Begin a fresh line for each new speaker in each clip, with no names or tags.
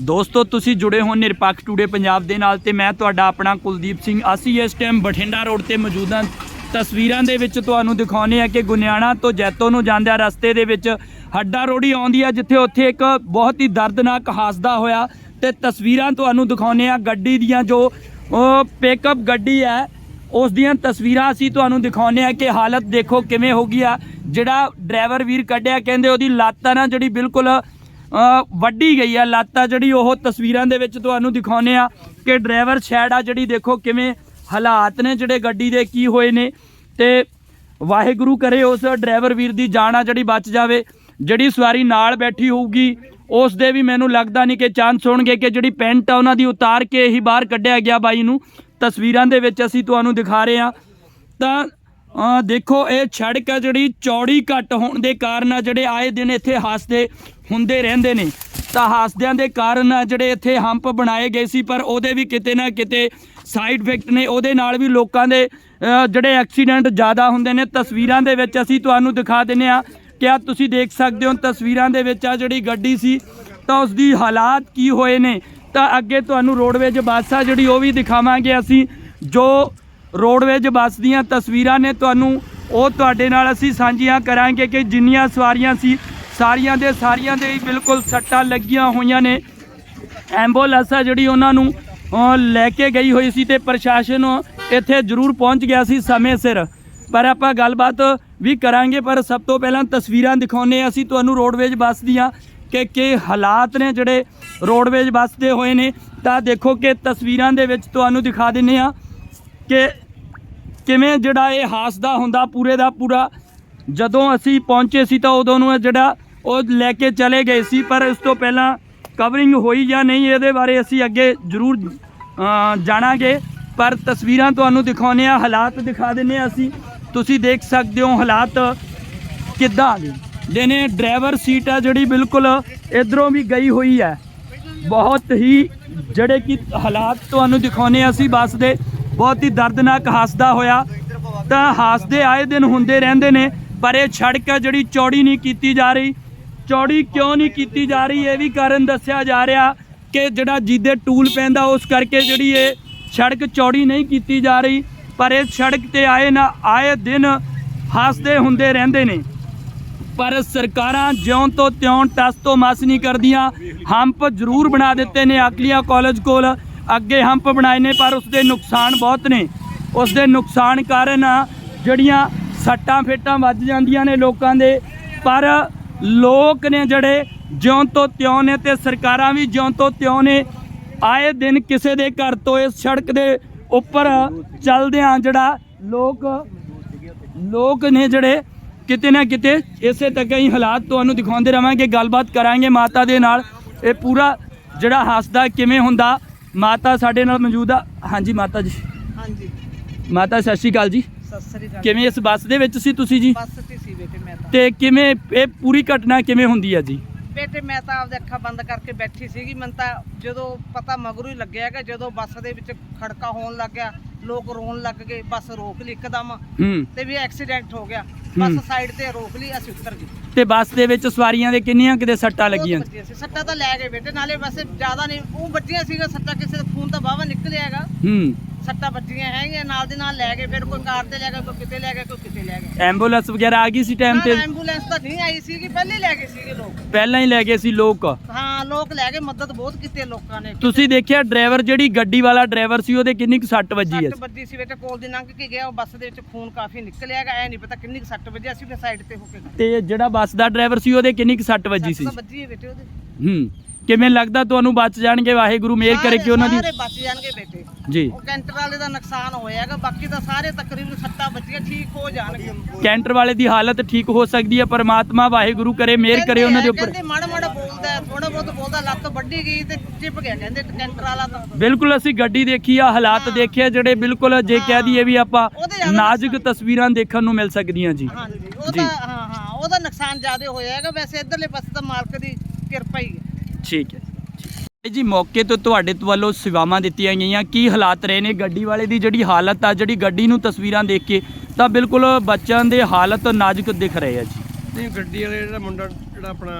ਦੋਸਤੋ, ਤੁਸੀਂ ਜੁੜੇ ਹੋ ਨਿਰਪੱਖ ਟੂਡੇ ਪੰਜਾਬ ਦੇ ਨਾਲ ਤੇ ਮੈਂ ਤੁਹਾਡਾ ਆਪਣਾ ਕੁਲਦੀਪ ਸਿੰਘ। ਅਸੀਂ ਇਸ ਟਾਈਮ ਬਠਿੰਡਾ ਰੋਡ ਤੇ ਮੌਜੂਦ ਹਾਂ। ਤਸਵੀਰਾਂ ਦੇ ਵਿੱਚ ਤੁਹਾਨੂੰ ਦਿਖਾਉਨੇ ਆ ਕਿ ਗੁਨਿਆਣਾ ਤੋਂ ਜੈਤੋ ਨੂੰ ਜਾਂਦਿਆਂ ਰਸਤੇ ਦੇ ਵਿੱਚ ਹੱਡਾ ਰੋੜੀ ਆਉਂਦੀ ਆ ਜਿੱਥੇ ਉੱਥੇ ਇੱਕ ਬਹੁਤ ਹੀ ਦਰਦਨਾਕ ਹਾਦਸਾ ਹੋਇਆ। ਤੇ ਤਸਵੀਰਾਂ ਤੁਹਾਨੂੰ ਦਿਖਾਉਨੇ ਆ ਗੱਡੀ ਦੀਆਂ ਜੋ, ਉਹ ਪਿਕਅਪ ਗੱਡੀ ਹੈ, ਉਸ ਦੀਆਂ ਤਸਵੀਰਾਂ ਅਸੀਂ ਤੁਹਾਨੂੰ ਦਿਖਾਉਨੇ ਆ ਕਿ ਹਾਲਤ ਦੇਖੋ ਕਿਵੇਂ ਹੋ ਗਈ ਆ। ਜਿਹੜਾ ਡਰਾਈਵਰ ਵੀਰ ਕੱਢਿਆ, ਕਹਿੰਦੇ ਉਹਦੀ ਲੱਤ ਆ ਨਾ ਜਿਹੜੀ ਬਿਲਕੁਲ ਅ, ਵੱਢੀ ਗਈ ਆ ਲੱਤ ਆ ਜਿਹੜੀ ਉਹ ਤਸਵੀਰਾਂ ਦੇ ਵਿੱਚ ਤੁਹਾਨੂੰ ਦਿਖਾਉਨੇ ਆ ਕਿ ਡਰਾਈਵਰ ਸ਼ੈਡ ਆ ਜਿਹੜੀ ਦੇਖੋ ਕਿਵੇਂ ਹਾਲਾਤ ਨੇ ਜਿਹੜੇ ਗੱਡੀ ਦੇ ਕੀ ਹੋਏ ਨੇ ਤੇ ਵਾਹਿਗੁਰੂ ਕਰੇ ਉਸ ਡਰਾਈਵਰ ਵੀਰ ਦੀ ਜਾਨ ਆ ਜਿਹੜੀ ਬਚ ਜਾਵੇ ਜਿਹੜੀ ਸਵਾਰੀ ਨਾਲ ਬੈਠੀ ਹੋਊਗੀ ਉਸ ਦੇ ਵੀ ਮੈਨੂੰ ਲੱਗਦਾ ਨਹੀਂ ਕਿ ਚਾਂਸ ਹੋਣਗੇ ਕਿ ਜਿਹੜੀ ਪੈਂਟ ਆ ਉਹਨਾਂ ਦੀ ਉਤਾਰ ਕੇ ਹੀ ਬਾਹਰ ਕੱਢਿਆ ਗਿਆ ਬਾਈ ਨੂੰ। ਤਸਵੀਰਾਂ ਦੇ ਵਿੱਚ ਅਸੀਂ ਤੁਹਾਨੂੰ ਦਿਖਾ ਰਹੇ ਹਾਂ ਤਾਂ ਅ, ਦੇਖੋ ਇਹ ਸੜਕ ਆ ਜਿਹੜੀ ਚੌੜੀ ਘੱਟ ਹੋਣ ਦੇ ਕਾਰਨ ਆ ਜਿਹੜੇ ਆਏ ਦਿਨ ਇੱਥੇ ਹਾਸਦੇ ਹੁੰਦੇ ਰਹਿੰਦੇ ਨੇ। ਤਾਂ ਹਾਸਦਿਆਂ ਦੇ ਕਾਰਨ ਆ ਜਿਹੜੇ ਇੱਥੇ ਹੰਪ ਬਣਾਏ ਗਏ ਸੀ ਪਰ ਉਹਦੇ ਵੀ ਕਿਤੇ ਨਾ ਕਿਤੇ ਸਾਈਡ ਇਫੈਕਟ ਨੇ। ਉਹਦੇ ਨਾਲ ਵੀ ਲੋਕਾਂ ਦੇ ਜਿਹੜੇ ਐਕਸੀਡੈਂਟ ਜ਼ਿਆਦਾ ਹੁੰਦੇ ਨੇ। ਤਸਵੀਰਾਂ ਦੇ ਵਿੱਚ ਅਸੀਂ ਤੁਹਾਨੂੰ ਦਿਖਾ ਦਿੰਨੇ ਆ ਕਿਆ ਤੁਸੀਂ ਦੇਖ ਸਕਦੇ ਹੋ ਤਸਵੀਰਾਂ ਦੇ ਵਿੱਚ ਆ ਜਿਹੜੀ ਗੱਡੀ ਸੀ ਤਾਂ ਉਸ ਦੀ ਹਾਲਾਤ ਕੀ ਹੋਏ ਨੇ। ਤਾਂ ਅੱਗੇ ਤੁਹਾਨੂੰ ਰੋਡਵੇਜ ਬੱਸ ਆ ਜਿਹੜੀ ਉਹ ਵੀ ਦਿਖਾਵਾਂਗੇ ਅਸੀਂ ਜੋ ਰੋਡਵੇਜ ਬੱਸ ਦੀਆਂ ਤਸਵੀਰਾਂ ਨੇ ਤੁਹਾਨੂੰ, ਉਹ ਤੁਹਾਡੇ ਨਾਲ ਅਸੀਂ ਸਾਂਝੀਆਂ ਕਰਾਂਗੇ ਕਿ ਜਿੰਨੀਆਂ ਸਵਾਰੀਆਂ ਸੀ, ਸਾਰੀਆਂ ਦੇ ਸਾਰੀਆਂ ਦੇ ਹੀ ਬਿਲਕੁਲ ਸੱਟਾਂ ਲੱਗੀਆਂ ਹੋਈਆਂ ਨੇ। ਐਂਬੂਲੈਂਸ ਆ ਜਿਹੜੀ ਉਹਨਾਂ ਨੂੰ ਲੈ ਕੇ ਗਈ ਹੋਈ ਸੀ ਤੇ ਪ੍ਰਸ਼ਾਸਨ ਇੱਥੇ ਜ਼ਰੂਰ ਪਹੁੰਚ ਗਿਆ ਸੀ ਸਮੇਂ ਸਿਰ। ਪਰ ਆਪਾਂ ਗੱਲਬਾਤ ਵੀ ਕਰਾਂਗੇ, ਪਰ ਸਭ ਤੋਂ ਪਹਿਲਾਂ ਤਸਵੀਰਾਂ ਦਿਖਾਉਨੇ ਅਸੀਂ ਤੁਹਾਨੂੰ ਰੋਡਵੇਜ ਬੱਸ ਦੀਆਂ ਕਿ ਕੀ ਹਾਲਾਤ ਨੇ ਜਿਹੜੇ ਰੋਡਵੇਜ ਬੱਸ ਦੇ ਹੋਏ ਨੇ। ਤਾਂ ਦੇਖੋ ਕਿ ਤਸਵੀਰਾਂ ਦੇ ਵਿੱਚ ਤੁਹਾਨੂੰ ਦਿਖਾ ਦਿੰਨੇ ਆ ਕਿ ਕਿਵੇਂ ਜਿਹੜਾ ਇਹ ਹਾਸਦਾ ਹੁੰਦਾ ਪੂਰੇ ਦਾ ਪੂਰਾ? ਜਦੋਂ ਅਸੀਂ ਪਹੁੰਚੇ ਸੀ ਤਾਂ ਉਦੋਂ ਨੂੰ ਜਿਹੜਾ ਉਹ ਲੈ ਕੇ ਚਲੇ ਗਏ ਸੀ, ਪਰ ਇਸ ਤੋਂ ਪਹਿਲਾਂ ਕਵਰਿੰਗ ਹੋਈ ਜਾਂ ਨਹੀਂ ਇਹਦੇ ਬਾਰੇ ਅਸੀਂ ਅੱਗੇ ਜ਼ਰੂਰ ਜਾਣਾਂਗੇ। ਪਰ ਤਸਵੀਰਾਂ ਤੁਹਾਨੂੰ ਦਿਖਾਉਨੇ ਆ ਹਾਲਾਤ ਦਿਖਾ ਦਿੰਨੇ ਆ ਅਸੀਂ। ਤੁਸੀਂ ਦੇਖ ਸਕਦੇ ਹੋ ਹਾਲਾਤ ਕਿੱਦਾਂ ਦੇ ਨੇ। ਡਰਾਈਵਰ ਸੀਟ ਆ ਜਿਹੜੀ ਬਿਲਕੁਲ ਇਧਰੋਂ ਵੀ ਗਈ ਹੋਈ ਹੈ। ਬਹੁਤ ਹੀ ਜਿਹੜੇ ਕਿ ਹਾਲਾਤ ਤੁਹਾਨੂੰ ਦਿਖਾਉਨੇ ਅਸੀਂ ਬੱਸ ਦੇ। ਬਹੁਤ ਹੀ ਦਰਦਨਾਕ ਹਾਸਦਾ ਹੋਇਆ। ਤਾਂ ਹਾਸਦੇ ਆਏ ਦਿਨ ਹੁੰਦੇ ਰਹਿੰਦੇ ਨੇ, ਪਰ ਇਹ ਸੜਕ ਜਿਹੜੀ ਚੌੜੀ ਨਹੀਂ ਕੀਤੀ ਜਾ ਰਹੀ। ਚੌੜੀ ਕਿਉਂ ਨਹੀਂ ਕੀਤੀ ਜਾ ਰਹੀ? ਇਹ ਵੀ ਕਾਰਨ ਦੱਸਿਆ ਜਾ ਰਿਹਾ ਕਿ ਜਿਹੜਾ ਜਿਹਦੇ ਟੂਲ ਪੈਂਦਾ, ਉਸ ਕਰਕੇ ਜਿਹੜੀ ਇਹ ਸੜਕ ਚੌੜੀ ਨਹੀਂ ਕੀਤੀ ਜਾ ਰਹੀ। ਪਰ ਇਹ ਸੜਕ ਤੇ ਆਏ ਨਾ, ਆਏ ਦਿਨ ਹਾਸਦੇ ਹੁੰਦੇ ਰਹਿੰਦੇ ਨੇ। ਪਰ ਸਰਕਾਰਾਂ ਜਿਉਂ ਤੋਂ ਤਿਉਂ ਟਸ ਤੋਂ ਮਸ ਨਹੀਂ ਕਰਦੀਆਂ। ਹੰਪ ਜ਼ਰੂਰ ਬਣਾ ਦਿੱਤੇ ਨੇ ਆਕਲੀਆ ਕਾਲਜ ਕੋਲ। ਅੱਗੇ ਹੰਪ ਬਣਾਏ ਨੇ, ਪਰ ਉਸ ਦੇ ਨੁਕਸਾਨ ਬਹੁਤ ਨੇ। ਉਸ ਦੇ ਨੁਕਸਾਨ ਕਾਰਨ ਜਿਹੜੀਆਂ ਸੱਟਾਂ ਫੇਟਾਂ ਵੱਜ ਜਾਂਦੀਆਂ ਨੇ ਲੋਕਾਂ ਦੇ, ਪਰ ਲੋਕ ਨੇ ਜਿਹੜੇ ਜਿਉਂ ਤੋਂ ਤਿਉਂ ਨੇ ਤੇ ਸਰਕਾਰਾਂ ਵੀ ਜਿਉਂ ਤੋਂ ਤਿਉਂ ਨੇ, ਆਏ ਦਿਨ ਕਿਸੇ ਦੇ ਘਰ ਤੋਂ ਇਸ ਸੜਕ ਦੇ ਉੱਪਰ ਚੱਲਦਿਆਂ ਜਿਹੜਾ ਲੋਕ ਲੋਕ ਨੇ ਜਿਹੜੇ ਕਿਤੇ ਨਾ ਕਿਤੇ ਇਸੇ ਤੱਕ ਹੀ ਹਾਲਾਤ ਤੁਹਾਨੂੰ ਦਿਖਾਉਂਦੇ ਰਵਾਂਗੇ, ਗੱਲਬਾਤ ਕਰਾਂਗੇ ਮਾਤਾ ਦੇ ਨਾਲ। ਇਹ ਪੂਰਾ ਜਿਹੜਾ ਹੱਸਦਾ ਕਿਵੇਂ ਹੁੰਦਾ ਮਾਤਾ ਸਾਡੇ ਨਾਲ ਮੌਜੂਦ ਆ। ਹਾਂਜੀ ਮਾਤਾ ਜੀ।
ਹਾਂਜੀ।
ਮਾਤਾ ਸਤਿ ਸ਼੍ਰੀ ਅਕਾਲ ਜੀ।
ਸਤਿ ਸ੍ਰੀ ਅਕਾਲ।
ਕਿਵੇਂ ਇਸ ਬੱਸ ਦੇ ਵਿੱਚ ਸੀ ਤੁਸੀਂ ਜੀ?
ਬੱਸ ਤੇ ਸੀ ਬੇਟੇ ਮੈਂ ਤਾਂ।
ਤੇ ਕਿਵੇਂ ਇਹ ਪੂਰੀ ਘਟਨਾ ਕਿਵੇਂ ਹੁੰਦੀ ਹੈ ਜੀ?
ਬੇਟੇ ਮੈਂ ਤਾਂ ਆਪਦੇ ਅੱਖਾਂ ਬੰਦ ਕਰਕੇ ਬੈਠੀ ਸੀਗੀ। ਮੈਨੂੰ ਤਾਂ ਜਦੋਂ ਪਤਾ ਮਗਰੋਂ ਹੀ ਲੱਗਿਆ ਕਿ ਜਦੋਂ ਬੱਸ ਦੇ ਵਿੱਚ ਖੜਕਾ ਹੋਣ ਲੱਗ ਗਿਆ ਲੋਕ ਰੋਣ ਲੱਗ ਗਏ ਬੱਸ ਰੋਕ ਲਈ ਇੱਕਦਮ।
ਹੂੰ।
ਤੇ ਵੀ ਐਕਸੀਡੈਂਟ ਹੋ ਗਿਆ। ਬੱਸ ਸਾਈਡ ਤੇ ਰੋਕ ਲਈ ਅਸੀਂ ਉੱਤਰ ਗਏ।
ਤੇ ਬੱਸ ਦੇ ਵਿੱਚ ਸਵਾਰੀਆਂ ਦੇ ਕਿੰਨੀਆਂ ਕਿਤੇ ਸੱਟਾਂ ਲੱਗੀਆਂ?
ਸੱਟਾਂ ਤਾਂ ਲੈ ਗਏ ਬੇਟੇ ਨਾਲੇ ਵੈਸੇ ਜ਼ਿਆਦਾ ਨਹੀਂ ਉਹ ਵੱਜੀਆਂ ਸੀਗਾ ਸੱਟਾਂ ਕਿਸੇ ਦਾ ਖੂਨ ਤਾਂ ਬਾਵਾ ਨਿਕਲਿਆ ਹੈਗਾ।
ਹੂੰ।
ਸੱਟਾਂ ਵੱਜੀਆਂ ਹੈਗੀਆਂ ਨਾਲ ਦੇ ਨਾਲ ਲੈ ਗਏ ਫਿਰ ਕੋਈ ਕਾਰ ਤੇ ਲੈ ਗਿਆ ਕੋਈ ਕਿਤੇ ਲੈ ਗਿਆ ਕੋਈ ਕਿਤੇ ਲੈ ਗਿਆ।
ਐਂਬੂਲੈਂਸ ਵਗੈਰਾ ਆ ਗਈ ਸੀ ਟਾਈਮ ਤੇ?
ਐਂਬੂਲੈਂਸ ਤਾਂ ਨਹੀਂ ਆਈ ਸੀਗੀ ਪਹਿਲੇ ਲੈ ਗਏ ਸੀਗੇ ਲੋਕ।
ਪਹਿਲਾਂ ਹੀ ਲੈ ਗਏ ਸੀ ਲੋਕ।
ਹਾਂ ਲੋਕ ਲੈ ਕੇ ਮਦਦ ਬਹੁਤ ਕੀਤੀ ਲੋਕਾਂ ਨੇ।
ਤੁਸੀਂ ਦੇਖਿਆ ਡਰਾਈਵਰ ਜਿਹੜੀ ਗੱਡੀ ਵਾਲਾ ਡਰਾਈਵਰ ਸੀ ਉਹਦੇ ਕਿੰਨੀ ਕੁ ਸੱਟ ਵੱਜੀ ਹੈ?
ਸੱਟ ਵੱਜੀ ਸੀ ਬੇਟੇ ਕੋਲ ਦੀ ਲੰਘ ਕੇ ਗਿਆ ਉਹ ਬੱਸ ਦੇ ਵਿੱਚ ਖੂਨ ਕਾਫੀ ਨਿਕਲਿਆਗਾ ਐ ਨਹੀਂ ਪਤਾ ਕਿੰਨੀ ਕੁ ਸੱਟ ਵੱਜੀ ਅਸੀਂ ਫਿਰ ਸਾਈਡ ਤੇ ਹੋ ਕੇ
ਤੇ ਜਿਹੜਾ ਬੱਸ ਦਾ ਡਰਾਈਵਰ ਸੀ ਉਹਦੇ ਕਿੰਨੀ ਕੁ ਸੱਟ ਵੱਜੀ ਸੀ?
ਸੱਟ ਵੱਜੀ ਹੈ ਬੇਟੇ ਉਹਦੇ।
ਹੂੰ। ਕਿਵੇਂ ਲੱਗਦਾ ਤੁਹਾਨੂੰ ਬਚ ਜਾਣਗੇ? ਵਾਹਿਗੁਰੂ ਮਿਹਰ ਕਰੇ ਕਿ ਉਹਨਾਂ ਦੀ।
ਸਾਰੇ ਬਚ ਜਾਣਗੇ ਬੇਟੇ।
ਜੀ।
ਉਹ ਕੈਂਟਰ ਵਾਲੇ ਦਾ ਨੁਕਸਾਨ ਹੋਇਆਗਾ ਬਾਕੀ ਤਾਂ ਸਾਰੇ ਤਕਰੀਬਨ ਸੱਟਾਂ ਵੱਜੀਆਂ ਠੀਕ ਹੋ ਜਾਣਗੇ।
ਕੈਂਟਰ ਵਾਲੇ ਦੀ ਹਾਲਤ ਠੀਕ ਹੋ ਸਕਦੀ ਹੈ ਪਰਮਾਤਮਾ ਵਾਹਿਗੁਰੂ ਕਰੇ ਮਿਹਰ ਕਰੇ ਉਹਨਾਂ ਦੇ ਉੱਪਰ।
ਕਹਿੰਦੇ ਮਾੜਾ ਮਾੜਾ ਬੋਲਦਾ ਥੋੜਾ ਬਹੁਤ ਬੋਲਦਾ ਲੱਤ ਵੱਢੀ ਗਈ ਤੇ ਚਿਪ ਗਿਆ ਕਹਿੰਦੇ ਕੈਂਟਰ ਵਾਲਾ ਤਾਂ।
ਬਿਲਕੁਲ ਅਸੀਂ ਗੱਡੀ ਦੇਖੀ ਆ ਹਾਲਾਤ ਦੇਖੇ ਆ ਜਿਹੜੇ ਬਿਲਕੁਲ ਜੇ ਕਹਿ ਦਈਏ ਵੀ ਆਪਾਂ
ਉਹਦੇ ਜ਼ਿਆਦਾ
ਨਾਜ਼ੁਕ ਤਸਵੀਰਾਂ ਦੇਖਣ ਨੂੰ ਮਿਲ ਸਕਦੀਆਂ ਜੀ।
ਹਾਂਜੀ ਉਹ
ਜੀ।
ਤਾਂ ਹਾਂ ਹਾਂ ਉਹਦਾ ਨੁਕਸਾਨ ਜ਼ਿਆਦਾ ਹੋਇਆਗਾ ਵੈਸੇ ਇਧਰਲੇ ਪਾਸੇ ਤਾਂ ਮਾਲਕ ਦੀ ਕਿਰਪਾ ਹੀ ਹੈ।
ਠੀਕ ਹੈ। ਜੀ। ਮੌਕੇ ਤੋਂ ਤੁਹਾਡੇ ਵੱਲੋਂ ਸੇਵਾਵਾਂ ਦਿੱਤੀਆਂ ਗਈਆਂ। ਕੀ ਹਾਲਾਤ ਰਹੇ ਨੇ? ਗੱਡੀ ਵਾਲੇ ਦੀ ਜਿਹੜੀ ਹਾਲਤ ਆ, ਜਿਹੜੀ ਗੱਡੀ ਨੂੰ ਤਸਵੀਰਾਂ ਦੇਖ ਕੇ, ਤਾਂ ਬਿਲਕੁਲ ਬੱਚਿਆਂ ਦੇ ਹਾਲਤ ਨਾਜ਼ੁਕ ਦਿਖ ਰਹੇ ਆ ਜੀ।
ਨਹੀਂ, ਗੱਡੀ ਵਾਲੇ ਜਿਹੜਾ ਮੁੰਡਾ ਜਿਹੜਾ ਆਪਣਾ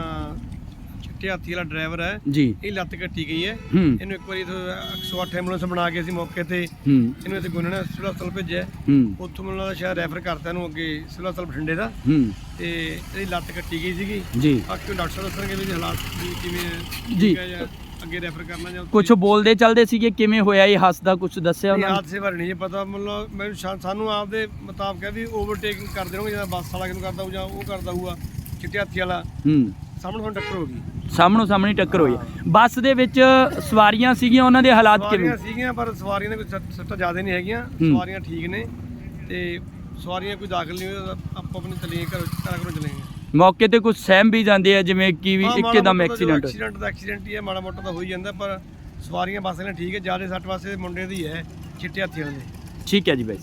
ਚਿੱਟੇ ਹਾਥੀ ਵਾਲਾ ਡਰਾਈਵਰ ਹੈ।
ਜੀ।
ਇਹ ਲੱਤ ਕੱਟੀ ਗਈ ਹੈ। ਇਹਨੂੰ ਇੱਕ ਵਾਰੀ ਇੱਥੋਂ 108 ਐਂਬੂਲੈਂਸ ਬਣਾ ਕੇ ਅਸੀਂ ਮੌਕੇ ਤੇ ਇਹਨੂੰ ਇੱਥੇ ਗੁੰਨਣਾ ਸਿਵਲ ਹਸਪਤਾਲ ਭੇਜਿਆ। ਉੱਥੋਂ ਮੈਨੂੰ ਲੱਗਦਾ ਸ਼ਾਇਦ ਰੈਫਰ ਕਰਤਾ ਇਹਨੂੰ ਅੱਗੇ ਸਿਵਲ ਹਸਪਤਾਲ ਬਠਿੰਡੇ ਦਾ। ਤੇ ਇਹਦੀ ਲੱਤ ਕੱਟੀ ਗਈ ਸੀਗੀ।
ਜੀ।
ਬਾਕੀ ਡਾਕਟਰ ਸਾਹਿਬ ਦੱਸਣਗੇ ਵੀ ਹਾਲਾਤ ਕਿਵੇਂ
ਜੀ।
ਜਾਂ ਅੱਗੇ ਰੈਫਰ ਕਰਨਾ ਜਾਂ
ਕੁਝ ਬੋਲਦੇ ਚੱਲਦੇ ਸੀਗੇ ਕਿਵੇਂ ਹੋਇਆ ਇਹ ਹੱਸਦਾ ਕੁਝ ਦੱਸਿਆ ਉਹਨਾਂ ਨੇ?
ਹਾਦਸੇ ਬਾਰੇ ਨਹੀਂ ਜੀ ਪਤਾ ਮਤਲਬ ਮੈਨੂੰ ਸਾਨੂੰ ਆਪਦੇ ਮੁਤਾਬਕ ਹੈ ਵੀ ਓਵਰਟੇਕਿੰਗ ਕਰਦੇ ਰਹੋਗੇ ਜਿਵੇਂ ਬੱਸ ਵਾਲਾ ਕਿਨੂੰ ਕਰਦਾ ਹੋਊ ਜਾਂ ਉਹ ਕਰਦਾ ਹੋਊਗਾ ਚਿੱਟੇ ਹਾਥੀ ਵਾਲਾ।
ਹੂੰ।
ਸਾਹਮਣੇ ਟੱਕਰ ਹੋ ਗਈ।
ਸਾਹਮਣੋ ਸਾਹਮਣੀ ਟੱਕਰ ਹੋਈ। ਹੈ। ਬੱਸ ਦੇ ਵਿੱਚ ਸਵਾਰੀਆਂ ਸੀਗੀਆਂ ਉਹਨਾਂ ਦੇ ਹਾਲਾਤ ਕਿਵੇਂ?
ਸਵਾਰੀਆਂ ਸੀਗੀਆਂ ਪਰ ਸਵਾਰੀਆਂ ਦੇ ਕੋਈ ਸੱਟ- ਸੱਟਾਂ ਜ਼ਿਆਦਾ ਨਹੀਂ ਹੈਗੀਆਂ।
ਹੂੰ।
ਸਵਾਰੀਆਂ ਠੀਕ ਨੇ ਤੇ ਸਵਾਰੀਆਂ ਕੋਈ ਦਾਖਲ ਨਹੀਂ ਹੋਈ ਆਪਾਂ ਆਪਣੇ ਚਲੇ ਘਰ ਘਰ ਘਰੋਂ ਚਲੇ ਗਏ।
ਮੌਕੇ ਤੇ ਕੁਝ ਸਹਿਮ ਵੀ ਜਾਂਦੇ ਆ ਜਿਵੇਂ ਕਿ ਵੀ
ਹਾਂ, ਮਾੜਾ
ਇੱਕਦਮ
ਮੋਟਾ ਤਾਂ ਜੋ
ਐਕਸੀਡੈਂਟ।
ਐਕਸੀਡੈਂਟ ਦਾ ਐਕਸੀਡੈਂਟ ਹੀ ਹੈ ਮਾੜਾ ਮੋਟਾ ਤਾਂ ਹੋ ਹੀ ਜਾਂਦਾ ਪਰ ਸਵਾਰੀਆਂ ਬੱਸ ਨੇ ਠੀਕ ਹੈ ਜ਼ਿਆਦਾ ਸੱਟ ਵਾਸਤੇ ਮੁੰਡੇ ਦੀ ਹੈ ਚਿੱਟੇ ਹਾਥੀ ਵਾਲੇ। ਦੇ
ਠੀਕ ਹੈ ਜੀ ਬਾਈ।